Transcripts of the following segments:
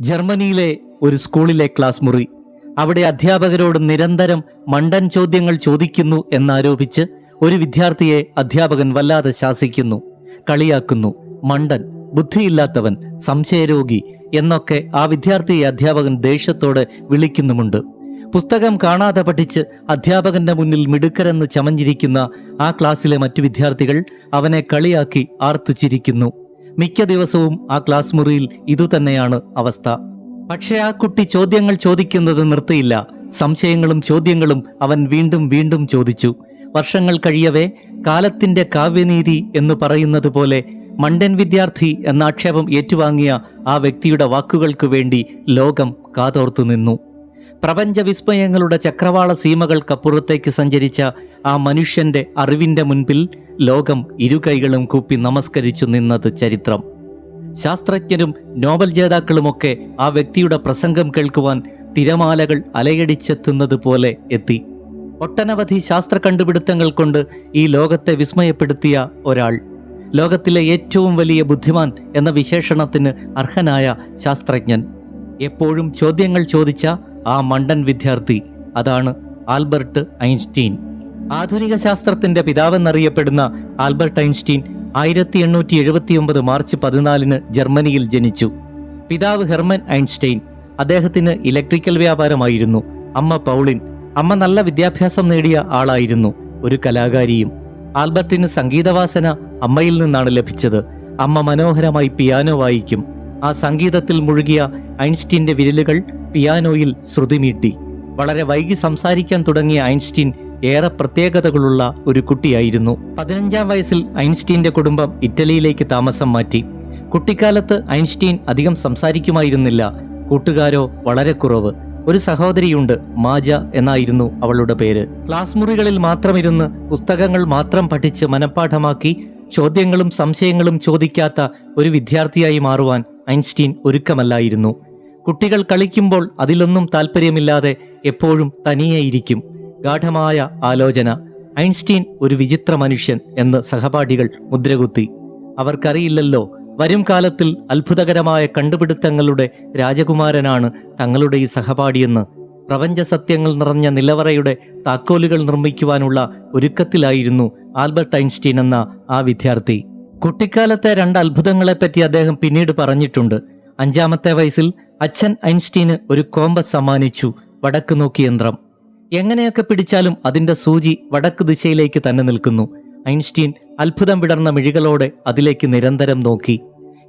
ജർമ്മനിയിലെ ഒരു സ്കൂളിലെ ക്ലാസ് മുറി. അവിടെ അധ്യാപകരോട് നിരന്തരം മണ്ടൻ ചോദ്യങ്ങൾ ചോദിക്കുന്നു എന്നാരോപിച്ച് ഒരു വിദ്യാർത്ഥിയെ അധ്യാപകൻ വല്ലാതെ ശാസിക്കുന്നു. കളിയാക്കുന്നു. മണ്ടൻ ബുദ്ധിയില്ലാത്തവൻ സംശയരോഗി എന്നൊക്കെ ആ വിദ്യാർത്ഥിയെ അധ്യാപകൻ ദേഷ്യത്തോടെ വിളിക്കുന്നുമുണ്ട്. പുസ്തകം കാണാതെ പഠിച്ച് അധ്യാപകന്റെ മുന്നിൽ മിടുക്കരെന്ന് ചമഞ്ഞിരിക്കുന്ന ആ ക്ലാസ്സിലെ മറ്റു വിദ്യാർത്ഥികൾ അവനെ കളിയാക്കി ആർത്തുച്ചിരിക്കുന്നു. മിക്ക ദിവസവും ആ ക്ലാസ് മുറിയിൽ ഇതുതന്നെയാണ് അവസ്ഥ. പക്ഷേ ആ കുട്ടി ചോദ്യങ്ങൾ ചോദിക്കുന്നത് നിർത്തിയില്ല. സംശയങ്ങളും ചോദ്യങ്ങളും അവൻ വീണ്ടും വീണ്ടും ചോദിച്ചു. വർഷങ്ങൾ കഴിയവേ കാലത്തിന്റെ കാവ്യനീതി എന്ന് പറയുന്നത് പോലെ മണ്ടൻ വിദ്യാർത്ഥി എന്ന ആക്ഷേപം ഏറ്റുവാങ്ങിയ ആ വ്യക്തിയുടെ വാക്കുകൾക്ക് വേണ്ടി ലോകം കാതോർത്തു നിന്നു. പ്രപഞ്ച വിസ്മയങ്ങളുടെ ചക്രവാള സീമകൾക്കപ്പുറത്തേക്ക് സഞ്ചരിച്ച ആ മനുഷ്യന്റെ അറിവിന്റെ മുൻപിൽ ലോകം ഇരുകൈകളും കൂപ്പി നമസ്കരിച്ചു നിന്നത് ചരിത്രം. ശാസ്ത്രജ്ഞരും നോബൽ ജേതാക്കളുമൊക്കെ ആ വ്യക്തിയുടെ പ്രസംഗം കേൾക്കുവാൻ തിരമാലകൾ അലയടിച്ചെത്തുന്നത് പോലെ എത്തി. ഒട്ടനവധി ശാസ്ത്ര കണ്ടുപിടുത്തങ്ങൾ കൊണ്ട് ഈ ലോകത്തെ വിസ്മയപ്പെടുത്തിയ ഒരാൾ. ലോകത്തിലെ ഏറ്റവും വലിയ ബുദ്ധിമാൻ എന്ന വിശേഷണത്തിന് അർഹനായ ശാസ്ത്രജ്ഞൻ. എപ്പോഴും ചോദ്യങ്ങൾ ചോദിച്ച ആ മണ്ടൻ വിദ്യാർത്ഥി. അതാണ് ആൽബർട്ട് ഐൻസ്റ്റീൻ. ആധുനിക ശാസ്ത്രത്തിന്റെ പിതാവെന്നറിയപ്പെടുന്ന ആൽബർട്ട് ഐൻസ്റ്റീൻ ആയിരത്തി എണ്ണൂറ്റി എഴുപത്തിയൊമ്പത് മാർച്ച് പതിനാലിന് ജർമ്മനിയിൽ ജനിച്ചു. പിതാവ് ഹെർമൻ ഐൻസ്റ്റൈൻ അദ്ദേഹത്തിന് ഇലക്ട്രിക്കൽ വ്യാപാരമായിരുന്നു. അമ്മ പൗളിൻ അമ്മ നല്ല വിദ്യാഭ്യാസം നേടിയ ആളായിരുന്നു ഒരു കലാകാരിയും. ആൽബർട്ടിന് സംഗീതവാസന അമ്മയിൽ നിന്നാണ് ലഭിച്ചത്. അമ്മ മനോഹരമായി പിയാനോ വായിക്കും. ആ സംഗീതത്തിൽ മുഴുകിയ ഐൻസ്റ്റീന്റെ വിരലുകൾ പിയാനോയിൽ ശ്രുതിമീട്ടി വളരെ വൈകി സംസാരിക്കാൻ തുടങ്ങിയ ഐൻസ്റ്റീൻ ഏറെ പ്രത്യേകതകളുള്ള ഒരു കുട്ടിയായിരുന്നു. പതിനഞ്ചാം വയസ്സിൽ ഐൻസ്റ്റീന്റെ കുടുംബം ഇറ്റലിയിലേക്ക് താമസം മാറ്റി. കുട്ടിക്കാലത്ത് ഐൻസ്റ്റീൻ അധികം സംസാരിക്കുമായിരുന്നില്ല. കൂട്ടുകാരോ വളരെ കുറവ്. ഒരു സഹോദരിയുണ്ട് മാജ എന്നായിരുന്നു അവളുടെ പേര്. ക്ലാസ് മുറികളിൽ മാത്രമിരുന്ന് പുസ്തകങ്ങൾ മാത്രം പഠിച്ച് മനഃപ്പാഠമാക്കി ചോദ്യങ്ങളും സംശയങ്ങളും ചോദിക്കാത്ത ഒരു വിദ്യാർത്ഥിയായി മാറുവാൻ ഐൻസ്റ്റീൻ ഒരുക്കമല്ലായിരുന്നു. കുട്ടികൾ കളിക്കുമ്പോൾ അതിലൊന്നും താല്പര്യമില്ലാതെ എപ്പോഴും തനിയെ തനിയെയിരിക്കും ഗാഠമായ ആലോചന. ഐൻസ്റ്റീൻ ഒരു വിചിത്ര മനുഷ്യൻ എന്ന് സഹപാഠികൾ മുദ്രകുത്തി. അവർക്കറിയില്ലല്ലോ വരും കാലത്തിൽ അത്ഭുതകരമായ കണ്ടുപിടുത്തങ്ങളുടെ രാജകുമാരനാണ് തങ്ങളുടെ ഈ സഹപാഠിയെന്ന്. പ്രപഞ്ച സത്യങ്ങൾ നിറഞ്ഞ നിലവറയുടെ താക്കോലുകൾ നിർമ്മിക്കുവാനുള്ള ഒരുക്കത്തിലായിരുന്നു ആൽബർട്ട് ഐൻസ്റ്റീൻ എന്ന ആ വിദ്യാർത്ഥി. കുട്ടിക്കാലത്തെ രണ്ട് അത്ഭുതങ്ങളെപ്പറ്റി അദ്ദേഹം പിന്നീട് പറഞ്ഞിട്ടുണ്ട്. അഞ്ചാമത്തെ വയസ്സിൽ അച്ഛൻ ഐൻസ്റ്റീന് ഒരു കോമ്പസ് സമ്മാനിച്ചു വടക്ക് നോക്കി യന്ത്രം. എങ്ങനെയൊക്കെ പിടിച്ചാലും അതിന്റെ സൂചി വടക്ക് ദിശയിലേക്ക് തന്നെ നിൽക്കുന്നു. ഐൻസ്റ്റീൻ അത്ഭുതം വിടർന്ന മിഴികളോടെ അതിലേക്ക് നിരന്തരം നോക്കി.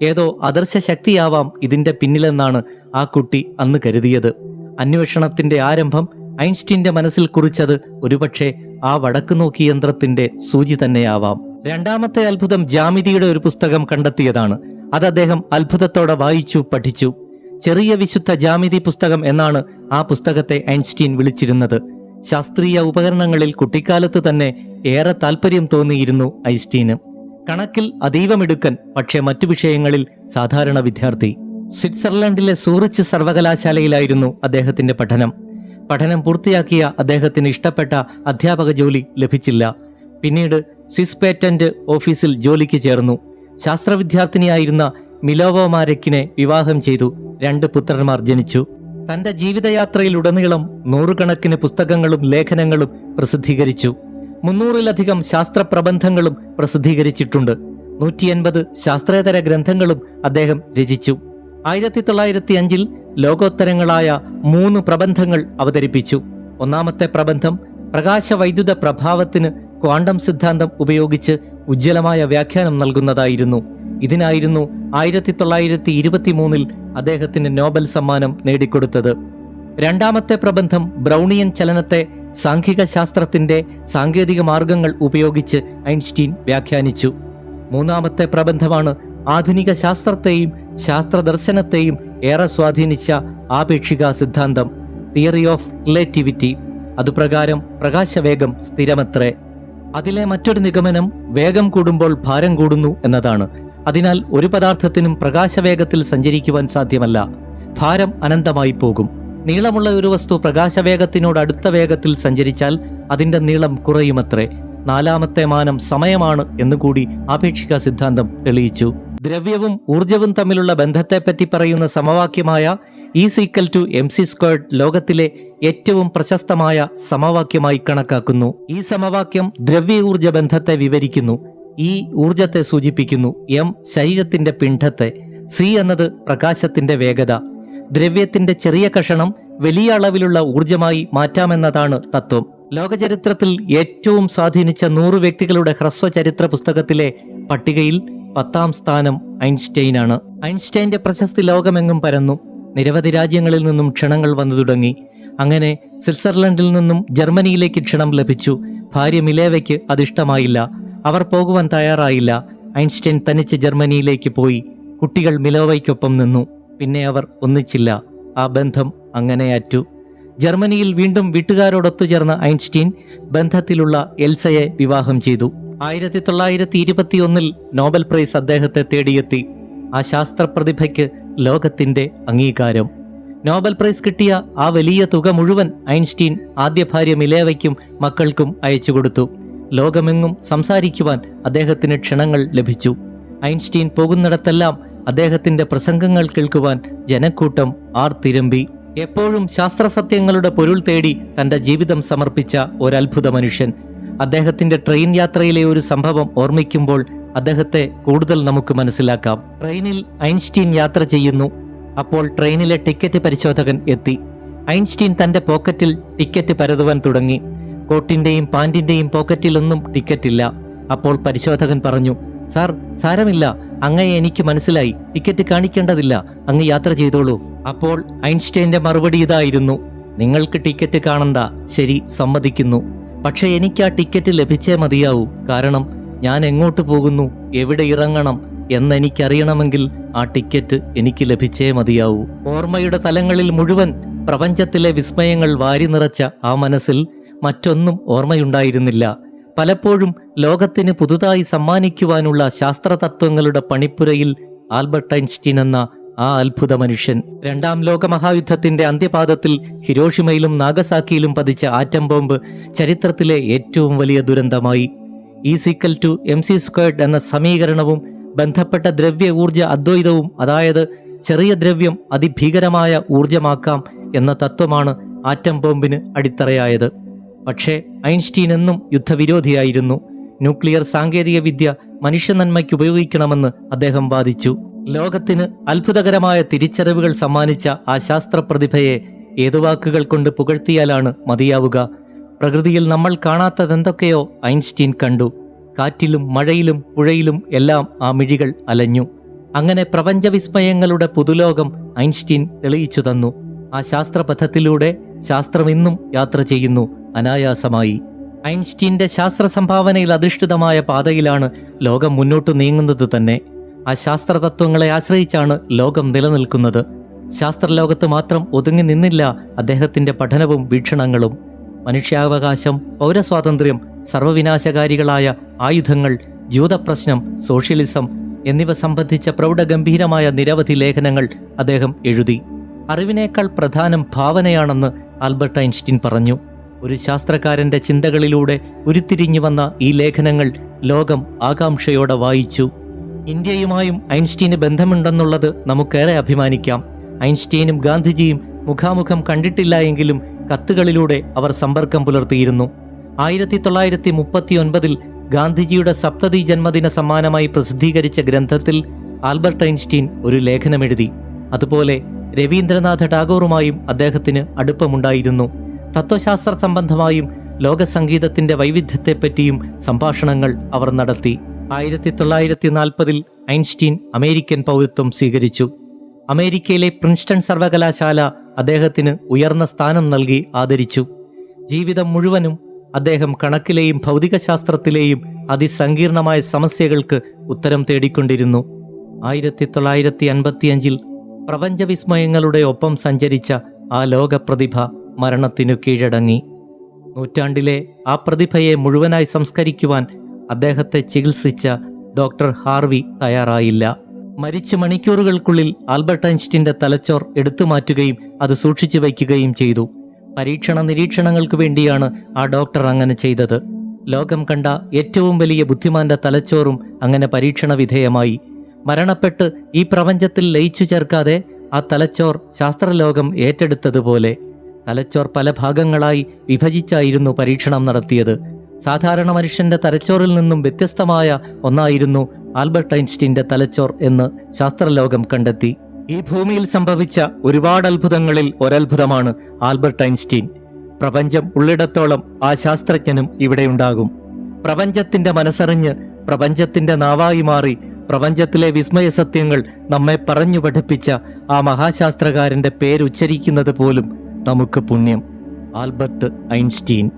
ഏതോ അദർശ ശക്തിയാവാം ഇതിന്റെ പിന്നിലെന്നാണ് ആ കുട്ടി അന്ന് കരുതിയത്. അന്വേഷണത്തിന്റെ ആരംഭം ഐൻസ്റ്റീന്റെ മനസ്സിൽ കുറിച്ചത് ഒരുപക്ഷെ ആ വടക്ക് നോക്കി യന്ത്രത്തിന്റെ സൂചി തന്നെയാവാം. രണ്ടാമത്തെ അത്ഭുതം ജാമിതിയുടെ ഒരു പുസ്തകം കണ്ടെത്തിയതാണ്. അത് അദ്ദേഹം അത്ഭുതത്തോടെ വായിച്ചു പഠിച്ചു. ചെറിയ വിശുദ്ധ ജാമിതി പുസ്തകം എന്നാണ് ആ പുസ്തകത്തെ ഐൻസ്റ്റീൻ വിളിച്ചിരുന്നത്. ശാസ്ത്രീയ ഉപകരണങ്ങളിൽ കുട്ടിക്കാലത്ത് തന്നെ ഏറെ താല്പര്യം തോന്നിയിരുന്നു ഐൻസ്റ്റീന്. കണക്കിൽ അതീവമിടുക്കൻ പക്ഷേ മറ്റു വിഷയങ്ങളിൽ സാധാരണ വിദ്യാർത്ഥി. സ്വിറ്റ്സർലൻഡിലെ സൂറിച്ച് സർവകലാശാലയിലായിരുന്നു അദ്ദേഹത്തിന്റെ പഠനം. പഠനം പൂർത്തിയാക്കിയ അദ്ദേഹത്തിന് ഇഷ്ടപ്പെട്ട അധ്യാപക ജോലി ലഭിച്ചില്ല. പിന്നീട് സ്വിസ് പേറ്റന്റ് ഓഫീസിൽ ജോലിക്ക് ചേർന്നു. ശാസ്ത്രവിദ്യാർത്ഥിനിയായിരുന്ന മിലോവോ മാരക്കിനെ വിവാഹം ചെയ്തു. രണ്ട് പുത്രന്മാർ ജനിച്ചു. തന്റെ ജീവിതയാത്രയിലുടനീളം നൂറുകണക്കിന് പുസ്തകങ്ങളും ലേഖനങ്ങളും പ്രസിദ്ധീകരിച്ചു. മുന്നൂറിലധികം ശാസ്ത്ര പ്രബന്ധങ്ങളും പ്രസിദ്ധീകരിച്ചിട്ടുണ്ട്. നൂറ്റി എൺപത് ശാസ്ത്രേതര ഗ്രന്ഥങ്ങളും അദ്ദേഹം രചിച്ചു. ആയിരത്തി തൊള്ളായിരത്തി അഞ്ചിൽ ലോകോത്തരങ്ങളായ മൂന്ന് പ്രബന്ധങ്ങൾ അവതരിപ്പിച്ചു. ഒന്നാമത്തെ പ്രബന്ധം പ്രകാശ വൈദ്യുത പ്രഭാവത്തിന് ക്വാണ്ടം സിദ്ധാന്തം ഉപയോഗിച്ച് ഉജ്ജ്വലമായ വ്യാഖ്യാനം നൽകുന്നതായിരുന്നു. ഇതിനായിരുന്നു ആയിരത്തി തൊള്ളായിരത്തി ഇരുപത്തി മൂന്നിൽ അദ്ദേഹത്തിന് നോബൽ സമ്മാനം നേടിക്കൊടുത്തത്. രണ്ടാമത്തെ പ്രബന്ധം ബ്രൗണിയൻ ചലനത്തെ സാംഖിക ശാസ്ത്രത്തിന്റെ സാങ്കേതിക മാർഗങ്ങൾ ഉപയോഗിച്ച് ഐൻസ്റ്റീൻ വ്യാഖ്യാനിച്ചു. മൂന്നാമത്തെ പ്രബന്ധമാണ് ആധുനിക ശാസ്ത്രത്തെയും ശാസ്ത്രദർശനത്തെയും ഏറെ സ്വാധീനിച്ച ആപേക്ഷിക സിദ്ധാന്തം തിയറി ഓഫ് റിലേറ്റിവിറ്റി. അതുപ്രകാരം പ്രകാശവേഗം സ്ഥിരമത്രേ. അതിലെ മറ്റൊരു നിഗമനം വേഗം കൂടുമ്പോൾ ഭാരം കൂടുന്നു എന്നതാണ്. അതിനാൽ ഒരു പദാർത്ഥത്തിനും പ്രകാശവേഗത്തിൽ സഞ്ചരിക്കുവാൻ സാധ്യമല്ല. ഭാരം അനന്തമായി പോകും. നീളമുള്ള ഒരു വസ്തു പ്രകാശവേഗത്തിനോട് അടുത്ത വേഗത്തിൽ സഞ്ചരിച്ചാൽ അതിന്റെ നീളം കുറയുമത്രേ. നാലാമത്തെ മാനം സമയമാണ് എന്നുകൂടി ആപേക്ഷിക സിദ്ധാന്തം തെളിയിച്ചു. ദ്രവ്യവും ഊർജവും തമ്മിലുള്ള ബന്ധത്തെപ്പറ്റി പറയുന്ന സമവാക്യമായ ഈ equal to M C squared ലോകത്തിലെ ഏറ്റവും പ്രശസ്തമായ സമവാക്യമായി കണക്കാക്കുന്നു. ഈ സമവാക്യം ദ്രവ്യ ഊർജ ബന്ധത്തെ വിവരിക്കുന്നു. ഈ ഊർജത്തെ സൂചിപ്പിക്കുന്നു. എം ശരീരത്തിന്റെ പിണ്ഡത്തെ സി എന്നത് പ്രകാശത്തിന്റെ വേഗത. ദ്രവ്യത്തിന്റെ ചെറിയ കഷണം വലിയ അളവിലുള്ള ഊർജമായി മാറ്റാമെന്നതാണ് തത്വം. ലോകചരിത്രത്തിൽ ഏറ്റവും സ്വാധീനിച്ച നൂറ് വ്യക്തികളുടെ ഹ്രസ്വചരിത്ര പുസ്തകത്തിലെ പട്ടികയിൽ പത്താം സ്ഥാനം ഐൻസ്റ്റൈനാണ്. ഐൻസ്റ്റൈന്റെ പ്രശസ്തി ലോകമെങ്ങും പരന്നു. നിരവധി രാജ്യങ്ങളിൽ നിന്നും ക്ഷണങ്ങൾ വന്നു തുടങ്ങി. അങ്ങനെ സ്വിറ്റ്സർലൻഡിൽ നിന്നും ജർമ്മനിയിലേക്ക് ക്ഷണം ലഭിച്ചു. ഭാര്യ മിലേവയ്ക്ക് അതിഷ്ടമായില്ല. അവർ പോകുവാൻ തയ്യാറായില്ല. ഐൻസ്റ്റൈൻ തനിച്ച് ജർമ്മനിയിലേക്ക് പോയി. കുട്ടികൾ മിലോവയ്ക്കൊപ്പം നിന്നു. പിന്നെ അവർ ഒന്നിച്ചില്ല. ആ ബന്ധം അങ്ങനെ അറ്റു. ജർമ്മനിയിൽ വീണ്ടും വീട്ടുകാരോടൊത്തുചേർന്ന ഐൻസ്റ്റീൻ ബന്ധത്തിലുള്ള എൽസയെ വിവാഹം ചെയ്തു. ആയിരത്തി തൊള്ളായിരത്തി ഇരുപത്തിയൊന്നിൽ നോബൽ പ്രൈസ് അദ്ദേഹത്തെ തേടിയെത്തി. ആ ശാസ്ത്ര പ്രതിഭയ്ക്ക് ലോകത്തിന്റെ അംഗീകാരം. നോബൽ പ്രൈസ് കിട്ടിയ ആ വലിയ തുക മുഴുവൻ ഐൻസ്റ്റീൻ ആദ്യ ഭാര്യ മിലേവയ്ക്കും മക്കൾക്കും അയച്ചു കൊടുത്തു. ലോകമെങ്ങും സംസാരിക്കുവാൻ അദ്ദേഹത്തിന് ക്ഷണങ്ങൾ ലഭിച്ചു. ഐൻസ്റ്റീൻ പോകുന്നിടത്തെല്ലാം അദ്ദേഹത്തിന്റെ പ്രസംഗങ്ങൾ കേൾക്കുവാൻ ജനക്കൂട്ടം ആർത്തിരമ്പി. എപ്പോഴും ശാസ്ത്രസത്യങ്ങളുടെ പൊരുൾ തേടി തന്റെ ജീവിതം സമർപ്പിച്ച ഒരത്ഭുത മനുഷ്യൻ. അദ്ദേഹത്തിന്റെ ട്രെയിൻ യാത്രയിലെ ഒരു സംഭവം ഓർമ്മിക്കുമ്പോൾ അദ്ദേഹത്തെ കൂടുതൽ നമുക്ക് മനസ്സിലാക്കാം. ട്രെയിനിൽ ഐൻസ്റ്റീൻ യാത്ര ചെയ്യുന്നു. അപ്പോൾ ട്രെയിനിലെ ടിക്കറ്റ് പരിശോധകൻ എത്തി. ഐൻസ്റ്റീൻ തന്റെ പോക്കറ്റിൽ ടിക്കറ്റ് പരതുവാൻ തുടങ്ങി. കോട്ടിന്റെയും പാന്റിന്റെയും പോക്കറ്റിലൊന്നും ടിക്കറ്റില്ല. അപ്പോൾ പരിശോധകൻ പറഞ്ഞു സാർ സാരമില്ല. അങ്ങയെ എനിക്ക് മനസ്സിലായി. ടിക്കറ്റ് കാണിക്കേണ്ടതില്ല. അങ്ങ് യാത്ര ചെയ്തോളൂ. അപ്പോൾ ഐൻസ്റ്റൈന്റെ മറുപടി ഇതായിരുന്നു നിങ്ങൾക്ക് ടിക്കറ്റ് കാണണ്ട. ശരി സമ്മതിക്കുന്നു. പക്ഷേ എനിക്ക് ആ ടിക്കറ്റ് ലഭിച്ചേ മതിയാവൂ. കാരണം ഞാൻ എങ്ങോട്ട് പോകുന്നു? എവിടെ ഇറങ്ങണം? എന്നെനിക്കറിയണമെങ്കിൽ ആ ടിക്കറ്റ് എനിക്ക് ലഭിച്ചേ മതിയാവൂ. ഓർമ്മയുടെ തലങ്ങളിൽ മുഴുവൻ പ്രപഞ്ചത്തിലെ വിസ്മയങ്ങൾ വാരി നിറച്ച ആ മനസ്സിൽ മറ്റൊന്നും ഓർമ്മയുണ്ടായിരുന്നില്ല. പലപ്പോഴും ലോകത്തിന് പുതുതായി സമ്മാനിക്കുവാനുള്ള ശാസ്ത്രതത്വങ്ങളുടെ പണിപ്പുരയിൽ ആൽബർട്ട് ഐൻസ്റ്റീൻ എന്ന ആ അത്ഭുത മനുഷ്യൻ. രണ്ടാം ലോക മഹായുദ്ധത്തിന്റെ അന്ത്യപാദത്തിൽ ഹിരോഷിമയിലും നാഗസാക്കിയിലും പതിച്ച ആറ്റം ബോംബ് ചരിത്രത്തിലെ ഏറ്റവും വലിയ ദുരന്തമായി. ഈ equal to M C squared എന്ന സമീകരണവും ബന്ധപ്പെട്ട ദ്രവ്യ ഊർജ അദ്വൈതവും അതായത് ചെറിയ ദ്രവ്യം അതിഭീകരമായ ഊർജമാക്കാം എന്ന തത്വമാണ് ആറ്റം ബോംബിന് അടിത്തറയായത്. പക്ഷേ ഐൻസ്റ്റീൻ എന്നും യുദ്ധവിരോധിയായിരുന്നു. ന്യൂക്ലിയർ സാങ്കേതിക വിദ്യ മനുഷ്യ നന്മയ്ക്ക് ഉപയോഗിക്കണമെന്ന് അദ്ദേഹം വാദിച്ചു. ലോകത്തിന് അത്ഭുതകരമായ തിരിച്ചറിവുകൾ സമ്മാനിച്ച ആ ശാസ്ത്ര പ്രതിഭയെ ഏതു വാക്കുകൾ കൊണ്ട് പുകഴ്ത്തിയാലാണ് മതിയാവുക. പ്രകൃതിയിൽ നമ്മൾ കാണാത്തതെന്തൊക്കെയോ ഐൻസ്റ്റീൻ കണ്ടു. കാറ്റിലും മഴയിലും പുഴയിലും എല്ലാം ആ മിഴികൾ അലഞ്ഞു. അങ്ങനെ പ്രപഞ്ചവിസ്മയങ്ങളുടെ പുതുലോകം ഐൻസ്റ്റീൻ തെളിയിച്ചു തന്നു. ആ ശാസ്ത്രപഥത്തിലൂടെ ശാസ്ത്രം ഇന്നും യാത്ര ചെയ്യുന്നു. അനായാസമായി. ഐൻസ്റ്റീന്റെ ശാസ്ത്ര സംഭാവനയിൽ അധിഷ്ഠിതമായ പാതയിലാണ് ലോകം മുന്നോട്ട് നീങ്ങുന്നത് തന്നെ. ആ ശാസ്ത്രതത്വങ്ങളെ ആശ്രയിച്ചാണ് ലോകം നിലനിൽക്കുന്നത്. ശാസ്ത്രലോകത്ത് മാത്രം ഒതുങ്ങി നിന്നില്ല അദ്ദേഹത്തിന്റെ പഠനവും വീക്ഷണങ്ങളും. മനുഷ്യാവകാശം പൗരസ്വാതന്ത്ര്യം സർവവിനാശകാരികളായ ആയുധങ്ങൾ ജൂതപ്രശ്നം സോഷ്യലിസം എന്നിവ സംബന്ധിച്ച പ്രൗഢഗംഭീരമായ നിരവധി ലേഖനങ്ങൾ അദ്ദേഹം എഴുതി. അറിവിനേക്കാൾ പ്രധാനം ഭാവനയാണെന്ന് ആൽബർട്ട് ഐൻസ്റ്റീൻ പറഞ്ഞു. ഒരു ശാസ്ത്രകാരന്റെ ചിന്തകളിലൂടെ ഉരുത്തിരിഞ്ഞു വന്ന ഈ ലേഖനങ്ങൾ ലോകം ആകാംക്ഷയോടെ വായിച്ചു. ഇന്ത്യയുമായും ഐൻസ്റ്റീന് ബന്ധമുണ്ടെന്നുള്ളത് നമുക്കേറെ അഭിമാനിക്കാം. ഐൻസ്റ്റീനും ഗാന്ധിജിയും മുഖാമുഖം കണ്ടിട്ടില്ല എങ്കിലും കത്തുകളിലൂടെ അവർ സമ്പർക്കം പുലർത്തിയിരുന്നു. ആയിരത്തി തൊള്ളായിരത്തി മുപ്പത്തി ഒൻപതിൽ ഗാന്ധിജിയുടെ സപ്തതി ജന്മദിന സമ്മാനമായി പ്രസിദ്ധീകരിച്ച ഗ്രന്ഥത്തിൽ ആൽബർട്ട് ഐൻസ്റ്റീൻ ഒരു ലേഖനമെഴുതി. അതുപോലെ രവീന്ദ്രനാഥ ടാഗോറുമായും അദ്ദേഹത്തിന് അടുപ്പമുണ്ടായിരുന്നു. തത്വശാസ്ത്ര സംബന്ധമായും ലോകസംഗീതത്തിന്റെ വൈവിധ്യത്തെപ്പറ്റിയും സംഭാഷണങ്ങൾ അവർ നടത്തി. ആയിരത്തി തൊള്ളായിരത്തി നാൽപ്പതിൽ ഐൻസ്റ്റീൻ അമേരിക്കൻ പൗരത്വം സ്വീകരിച്ചു. അമേരിക്കയിലെ പ്രിൻസ്റ്റൺ സർവകലാശാല അദ്ദേഹത്തിന് ഉയർന്ന സ്ഥാനം നൽകി ആദരിച്ചു. ജീവിതം മുഴുവനും അദ്ദേഹം കണക്കിലെയും ഭൗതികശാസ്ത്രത്തിലെയും അതിസങ്കീർണമായ സമസ്യകൾക്ക് ഉത്തരം തേടിക്കൊണ്ടിരുന്നു. ആയിരത്തി തൊള്ളായിരത്തി അൻപത്തിയഞ്ചിൽ പ്രപഞ്ചവിസ്മയങ്ങളുടെ ഒപ്പം സഞ്ചരിച്ച ആ ലോകപ്രതിഭ മരണത്തിനു കീഴടങ്ങി. നൂറ്റാണ്ടിലെ ആ പ്രതിഭയെ മുഴുവനായി സംസ്കരിക്കുവാൻ അദ്ദേഹത്തെ ചികിത്സിച്ച ഡോക്ടർ ഹാർവി തയ്യാറായില്ല. മരിച്ച മണിക്കൂറുകൾക്കുള്ളിൽ ആൽബർട്ട് ഐൻസ്റ്റീന്റെ തലച്ചോർ എടുത്തു മാറ്റുകയും അത് സൂക്ഷിച്ചു വയ്ക്കുകയും ചെയ്തു. പരീക്ഷണ നിരീക്ഷണങ്ങൾക്ക് വേണ്ടിയാണ് ആ ഡോക്ടർ അങ്ങനെ ചെയ്തത്. ലോകം കണ്ട ഏറ്റവും വലിയ ബുദ്ധിമാന്റെ തലച്ചോറും അങ്ങനെ പരീക്ഷണ വിധേയമായി. മരണപ്പെട്ട് ഈ പ്രപഞ്ചത്തിൽ ലയിച്ചു ചേർക്കാതെ ആ തലച്ചോർ ശാസ്ത്രലോകം ഏറ്റെടുത്തതുപോലെ. തലച്ചോർ പല ഭാഗങ്ങളായി വിഭജിച്ചായിരുന്നു പരീക്ഷണം നടത്തിയത്. സാധാരണ മനുഷ്യന്റെ തലച്ചോറിൽ നിന്നും വ്യത്യസ്തമായ ഒന്നായിരുന്നു ആൽബർട്ട് ഐൻസ്റ്റീന്റെ തലച്ചോർ എന്ന് ശാസ്ത്രലോകം കണ്ടെത്തി. ഈ ഭൂമിയിൽ സംഭവിച്ച ഒരുപാട് അത്ഭുതങ്ങളിൽ ഒരത്ഭുതമാണ് ആൽബർട്ട് ഐൻസ്റ്റീൻ. പ്രപഞ്ചം ഉള്ളിടത്തോളം ആ ശാസ്ത്രജ്ഞനും ഇവിടെയുണ്ടാകും പ്രപഞ്ചത്തിന്റെ മനസ്സറിഞ്ഞ് പ്രപഞ്ചത്തിന്റെ നാവായി മാറി പ്രപഞ്ചത്തിലെ വിസ്മയ സത്യങ്ങൾ നമ്മെ പറഞ്ഞു പഠിപ്പിച്ച ആ മഹാശാസ്ത്രകാരന്റെ പേരുച്ചരിക്കുന്നത് പോലും നമുക്ക് പുണ്യം. Albert Einstein.